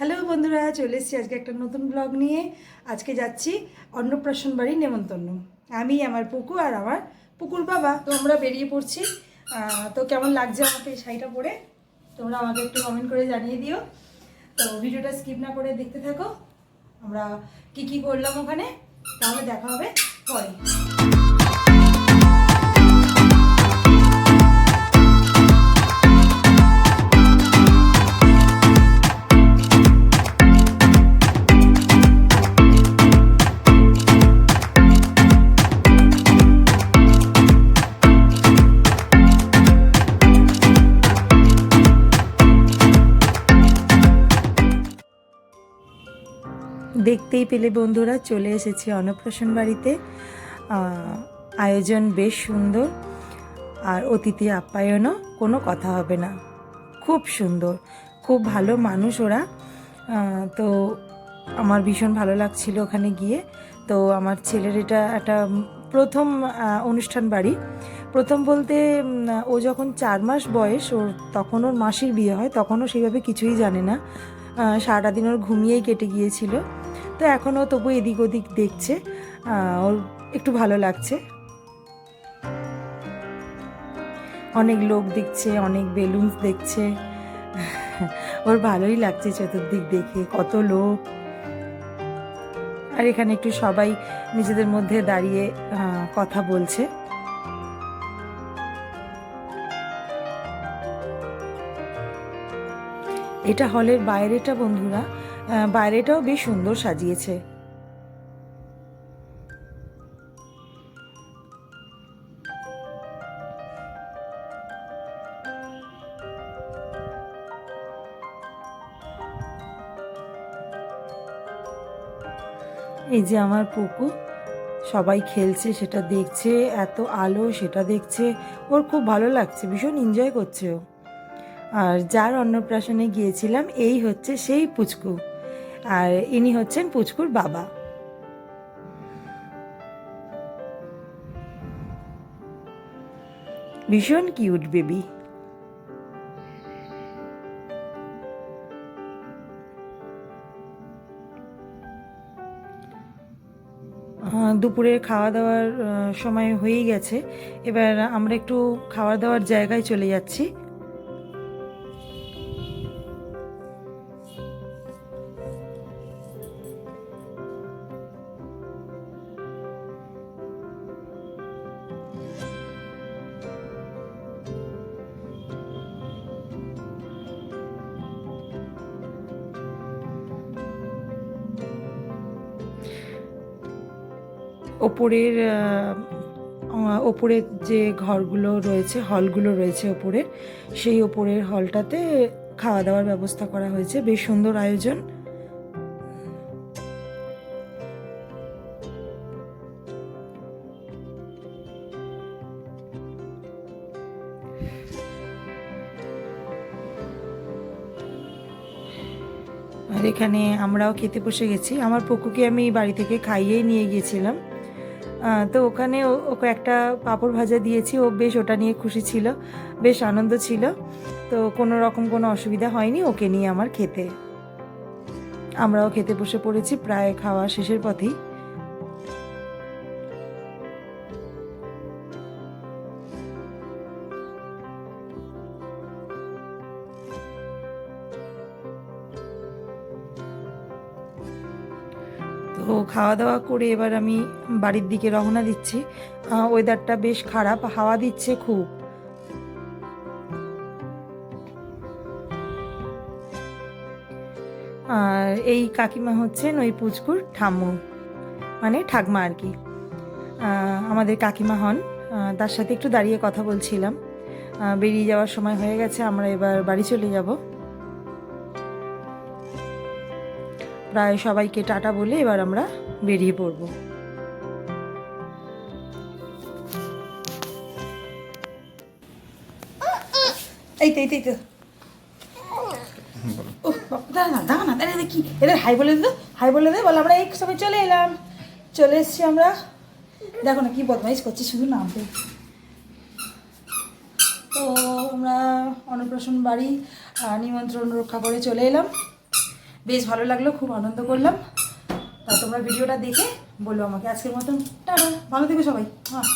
Hello বন্ধুরা, চলে এসেছি আজকে একটা নতুন ব্লগ নিয়ে। আজকে যাচ্ছি অন্নপ্রাশন বাড়ি নেমন্তন্ন। আমি, আমার পুকু আর আমার পুকুর বাবা। তো আমরা বেরিয়ে পড়ছি। তো কেমন লাগছে আমাকে এই শাড়িটা পরে? তোমরা আমাকে একটু কমেন্ট করে জানিয়ে দিও। তো ভিডিওটা স্কিপ না করে দেখতে থাকো। আমরা কি কি করলাম ওখানে? তাহলে দেখা হবে পরে। দেখতেই পেলে বন্ধুরা, চলে এসেছি অন্নপ্রাশন বাড়িতে। আয়োজন বেশ সুন্দর, আর অতিথি আপ্যায়নও কোনো কথা হবে না। খুব সুন্দর, খুব ভালো মানুষ ওরা। তো আমার ভীষণ ভালো লাগছিল ওখানে গিয়ে। তো আমার ছেলের এটা একটা প্রথম অনুষ্ঠান বাড়ি। প্রথম বলতে ও যখন চার মাস বয়স, ওর তখন ওর মাসির বিয়ে হয় তখনও সেইভাবে কিছুই জানে না। সারাটা দিন ওর ঘুমিয়েই কেটে গিয়েছিল। তো এখনও তবু এদিক ওদিক দেখছে ওর একটু ভালো লাগছে। অনেক লোক দেখছে, অনেক বেলুনস দেখছে। ওর ভালোই লাগছে চতুর্দিক দেখে, কত লোক। আর এখানে একটু সবাই নিজেদের মধ্যে দাঁড়িয়ে কথা বলছে। এটা হলের বাইরেটা, বন্ধুরা বাইরেটাও বেশ সুন্দর সাজিয়েছে। এই যে আমার পুকু সবাই খেলছে, সেটা দেখছে, এত আলো, সেটা দেখছে, ওর খুব ভালো লাগছে, ভীষণ এনজয় করছে ও। আর যার অন্নপ্রাশনে গিয়েছিলাম, এই হচ্ছে সেই পুচকু। আর ইনি হচ্ছেন পুচকুর বাবা। ভীষণ কিউট বেবি। দুপুরের খাওয়া দাওয়ার সময় হয়েই গেছে। এবার আমরা একটু খাওয়া দাওয়ার জায়গায় চলে যাচ্ছি। ওপরের ওপরের যে ঘরগুলো রয়েছে, হলগুলো রয়েছে ওপরের সেই ওপরের হলটাতে খাওয়া দাওয়ার ব্যবস্থা করা হয়েছে। বেশ সুন্দর আয়োজন। আর এখানে আমরাও খেতে বসে গেছি। আমার পুকুকে আমি বাড়ি থেকে খাইয়েই নিয়ে গিয়েছিলাম। তো ওখানে ওকে একটা পাঁপড় ভাজা দিয়েছি। ও বেশ ওটা নিয়ে খুশি ছিল, বেশ আনন্দ ছিল। তো কোনো রকম কোনো অসুবিধা হয়নি ওকে নিয়ে আমার খেতে। আমরাও খেতে বসে পড়েছি, প্রায় খাওয়া শেষের পথেই। তো খাওয়া দাওয়া করে এবার আমি বাড়ির দিকে রওনা দিচ্ছি। ওয়েদারটা বেশ খারাপ, হাওয়া দিচ্ছে খুব। আর এই কাকিমা হচ্ছেন ওই পুচকুর ঠাম্মু মানে ঠাকমা আর কি। আমাদের কাকিমা হন তার সাথে একটু দাঁড়িয়ে কথা বলছিলাম। বেরিয়ে যাওয়ার সময় হয়ে গেছে, আমরা এবার বাড়ি চলে যাব। প্রায় সবাইকে টাটা বলে এবার আমরা বেরিয়ে পড়ব। এই তো এই তো না হাই দে হাই দে, বল, আমরা সময় চলে এলাম। চলে আমরা। দেখো না, কি বদমাইশ করছি, শুধু তো, আমরা অন্নপ্রাশন বাড়ি নিমন্ত্রণ রক্ষা করে চলে এলাম। বেশ ভালো লাগল, খুব আনন্দ করলাম। তা তোমরা ভিডিওটা দেখে বলো আমাকে আজকের মতন। টাটা, ভালো থেকো সবাই। হ্যাঁ